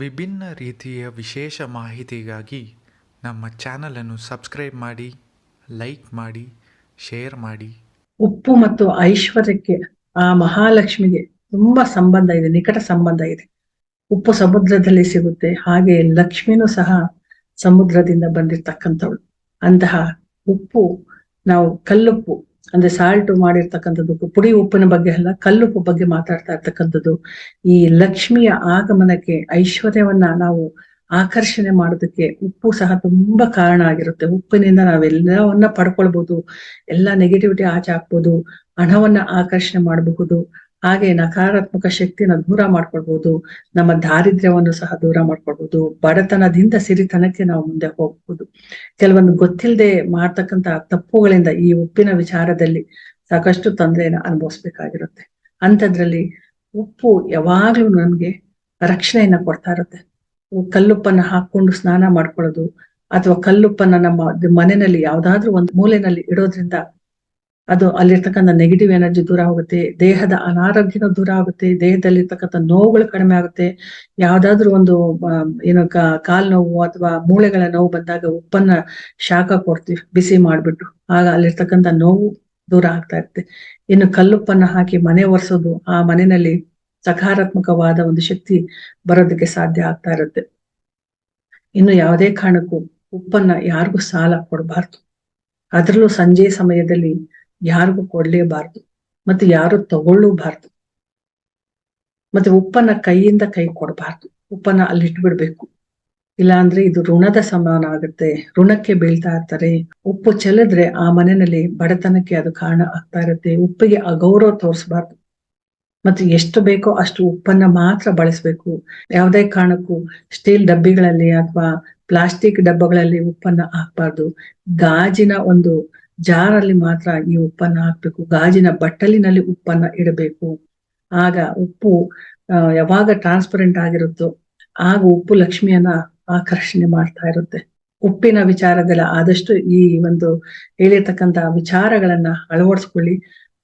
ವಿಭಿನ್ನ ರೀತಿಯ ವಿಶೇಷ ಮಾಹಿತಿಗಾಗಿ ನಮ್ಮ ಚಾನಲನ್ನು ಸಬ್ಸ್ಕ್ರೈಬ್ ಮಾಡಿ, ಲೈಕ್ ಮಾಡಿ, ಶೇರ್ ಮಾಡಿ. ಉಪ್ಪು ಮತ್ತು ಐಶ್ವರ್ಯಕ್ಕೆ ಆ ಮಹಾಲಕ್ಷ್ಮಿಗೆ ತುಂಬಾ ಸಂಬಂಧ ಇದೆ, ನಿಕಟ ಸಂಬಂಧ ಇದೆ. ಉಪ್ಪು ಸಮುದ್ರದಲ್ಲಿ ಸಿಗುತ್ತೆ, ಹಾಗೆ ಲಕ್ಷ್ಮಿನೂ ಸಹ ಸಮುದ್ರದಿಂದ ಬಂದಿರ್ತಕ್ಕಂಥವಳು. ಅಂತಹ ಉಪ್ಪು, ನಾವು ಕಲ್ಲುಪ್ಪು ಅಂದ್ರೆ ಸಾಲ್ಟ್ ಮಾಡಿರ್ತಕ್ಕಂಥದ್ದು, ಪುಡಿ ಉಪ್ಪಿನ ಬಗ್ಗೆ ಅಲ್ಲ ಕಲ್ಲುಪ್ಪು ಬಗ್ಗೆ ಮಾತಾಡ್ತಾ ಇರ್ತಕ್ಕಂಥದ್ದು, ಈ ಲಕ್ಷ್ಮಿಯ ಆಗಮನಕ್ಕೆ, ಐಶ್ವರ್ಯವನ್ನ ನಾವು ಆಕರ್ಷಣೆ ಮಾಡೋದಕ್ಕೆ ಉಪ್ಪು ಸಹ ತುಂಬಾ ಕಾರಣ ಆಗಿರುತ್ತೆ. ಉಪ್ಪಿನಿಂದ ನಾವೆಲ್ಲವನ್ನ ಪಡ್ಕೊಳ್ಬಹುದು ಎಲ್ಲಾ ನೆಗೆಟಿವಿಟಿ ಆಚೆ ಹಾಕ್ಬೋದು, ಹಣವನ್ನ ಆಕರ್ಷಣೆ ಮಾಡಬಹುದು ಹಾಗೆ ನಕಾರಾತ್ಮಕ ಶಕ್ತಿನ ದೂರ ಮಾಡ್ಕೊಳ್ಬಹುದು ನಮ್ಮ ದಾರಿದ್ರ್ಯವನ್ನು ಸಹ ದೂರ ಮಾಡ್ಕೊಳ್ಬಹುದು ಬಡತನದಿಂದ ಸಿರಿತನಕ್ಕೆ ನಾವು ಮುಂದೆ ಹೋಗ್ಬಹುದು ಕೆಲವೊಂದು ಗೊತ್ತಿಲ್ಲದೆ ಮಾಡ್ತಕ್ಕಂತ ತಪ್ಪುಗಳಿಂದ ಈ ಉಪ್ಪಿನ ವಿಚಾರದಲ್ಲಿ ಸಾಕಷ್ಟು ತೊಂದರೆಯನ್ನು ಅನುಭವಿಸ್ಬೇಕಾಗಿರುತ್ತೆ. ಅಂಥದ್ರಲ್ಲಿ ಉಪ್ಪು ಯಾವಾಗ್ಲೂ ನಮ್ಗೆ ರಕ್ಷಣೆಯನ್ನ ಕೊಡ್ತಾ ಇರುತ್ತೆ. ಕಲ್ಲುಪ್ಪನ್ನ ಹಾಕೊಂಡು ಸ್ನಾನ ಮಾಡ್ಕೊಳ್ಳೋದು, ಅಥವಾ ಕಲ್ಲುಪ್ಪನ್ನ ನಮ್ಮ ಮನೆಯಲ್ಲಿ ಯಾವ್ದಾದ್ರೂ ಒಂದು ಮೂಲೆಯಲ್ಲಿ ಇಡೋದ್ರಿಂದ ಅದು ಅಲ್ಲಿರ್ತಕ್ಕಂಥ ನೆಗೆಟಿವ್ ಎನರ್ಜಿ ದೂರ ಆಗುತ್ತೆ, ದೇಹದ ಅನಾರೋಗ್ಯನ ದೂರ ಆಗುತ್ತೆ, ದೇಹದಲ್ಲಿರ್ತಕ್ಕಂಥ ನೋವುಗಳು ಕಡಿಮೆ ಆಗುತ್ತೆ. ಯಾವ್ದಾದ್ರು ಒಂದು ಏನು ಕಾಲ್ ನೋವು ಅಥವಾ ಮೂಳೆಗಳ ನೋವು ಬಂದಾಗ ಉಪ್ಪನ್ನ ಶಾಖ ಕೊಡ್ತೀವಿ ಬಿಸಿ ಮಾಡ್ಬಿಟ್ಟು, ಆಗ ಅಲ್ಲಿರ್ತಕ್ಕಂಥ ನೋವು ದೂರ ಆಗ್ತಾ ಇರುತ್ತೆ. ಇನ್ನು ಕಲ್ಲುಪ್ಪನ್ನ ಹಾಕಿ ಮನೆ ಒರೆಸೋದು, ಆ ಮನೆಯಲ್ಲಿ ಸಕಾರಾತ್ಮಕವಾದ ಒಂದು ಶಕ್ತಿ ಬರೋದಕ್ಕೆ ಸಾಧ್ಯ ಆಗ್ತಾ ಇರುತ್ತೆ. ಇನ್ನು ಯಾವುದೇ ಕಾರಣಕ್ಕೂ ಉಪ್ಪನ್ನ ಯಾರಿಗೂ ಸಾಲ ಕೊಡಬಾರ್ದು. ಅದರಲ್ಲೂ ಸಂಜೆ ಸಮಯದಲ್ಲಿ ಯಾರಿಗೂ ಕೊಡ್ಲೇಬಾರ್ದು, ಮತ್ತೆ ಯಾರು ತಗೊಳ್ಳೂಬಾರ್ದು, ಮತ್ತೆ ಉಪ್ಪನ್ನ ಕೈಯಿಂದ ಕೈ ಕೊಡಬಾರ್ದು, ಉಪ್ಪನ್ನ ಅಲ್ಲಿ ಇಟ್ಬಿಡ್ಬೇಕು ಇಲ್ಲ ಅಂದ್ರೆ ಇದು ಋಣದ ಸಮಾನ ಆಗುತ್ತೆ, ಋಣಕ್ಕೆ ಬೀಳ್ತಾ ಇರ್ತಾರೆ. ಉಪ್ಪು ಚೆಲ್ಲಿದ್ರೆ ಆ ಮನೆಯಲ್ಲಿ ಬಡತನಕ್ಕೆ ಅದು ಕಾರಣ ಆಗ್ತಾ ಇರುತ್ತೆ, ಉಪ್ಪಿಗೆ ಅಗೌರವ ತೋರಿಸ್ಬಾರ್ದು. ಮತ್ತೆ ಎಷ್ಟು ಬೇಕೋ ಅಷ್ಟು ಉಪ್ಪನ್ನ ಮಾತ್ರ ಬಳಸಬೇಕು. ಯಾವುದೇ ಕಾರಣಕ್ಕೂ ಸ್ಟೀಲ್ ಡಬ್ಬಿಗಳಲ್ಲಿ ಅಥವಾ ಪ್ಲಾಸ್ಟಿಕ್ ಡಬ್ಬಗಳಲ್ಲಿ ಉಪ್ಪನ್ನ ಹಾಕ್ಬಾರ್ದು. ಗಾಜಿನ ಒಂದು ಜಾರಲ್ಲಿ ಮಾತ್ರ ಈ ಉಪ್ಪನ್ನ ಹಾಕ್ಬೇಕು. ಗಾಜಿನ ಬಟ್ಟಲಿನಲ್ಲಿ ಉಪ್ಪನ್ನ ಇಡಬೇಕು. ಆಗ ಉಪ್ಪು ಯಾವಾಗ ಟ್ರಾನ್ಸ್ಪರೆಂಟ್ ಆಗಿರುತ್ತೋ ಆಗ ಉಪ್ಪು ಲಕ್ಷ್ಮಿಯನ್ನ ಆಕರ್ಷಣೆ ಮಾಡ್ತಾ ಇರುತ್ತೆ. ಉಪ್ಪಿನ ವಿಚಾರದಲ್ಲಿ ಆದಷ್ಟು ಈ ಒಂದು ಹೇಳಿರ್ತಕ್ಕಂತ ವಿಚಾರಗಳನ್ನ ಅಳವಡಿಸ್ಕೊಳ್ಳಿ.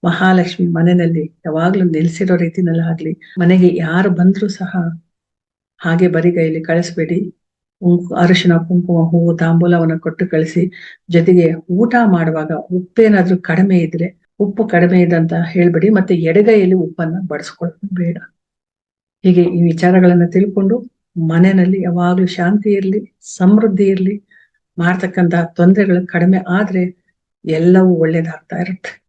ಮಹಾಲಕ್ಷ್ಮಿ ಮನೆಯಲ್ಲಿ ಯಾವಾಗ್ಲೂ ನೆಲೆಸಿರೋ ರೀತಿನಲ್ಲಾಗ್ಲಿ, ಮನೆಗೆ ಯಾರು ಬಂದ್ರು ಸಹ ಹಾಗೆ ಬರಿಗೈಲಿ ಕಳಿಸ್ಬೇಡಿ. ಅರಿಶಿನ, ಕುಂಕುಮ, ಹೂವು, ತಾಂಬೂಲವನ್ನು ಕೊಟ್ಟು ಕಳಿಸಿ, ಜೊತೆಗೆ ಊಟ ಮಾಡುವಾಗ ಉಪ್ಪೇನಾದ್ರೂ ಕಡಿಮೆ ಇದ್ರೆ, ಉಪ್ಪು ಕಡಿಮೆ ಇದೆ ಅಂತ ಹೇಳ್ಬೇಡಿ, ಮತ್ತೆ ಎಡಗೈಯಲ್ಲಿ ಉಪ್ಪನ್ನ ಬಡಿಸ್ಕೊಳ್ಳೋದು ಬೇಡ. ಹೀಗೆ ಈ ವಿಚಾರಗಳನ್ನ ತಿಳ್ಕೊಂಡು ಮನೆಯಲ್ಲಿ ಯಾವಾಗ್ಲೂ ಶಾಂತಿ ಇರಲಿ, ಸಮೃದ್ಧಿ ಇರಲಿ ಮಾಡ್ತಕ್ಕಂತಹ ತೊಂದರೆಗಳು ಕಡಿಮೆ ಆದ್ರೆ ಎಲ್ಲವೂ ಒಳ್ಳೇದಾಗ್ತಾ ಇರುತ್ತೆ.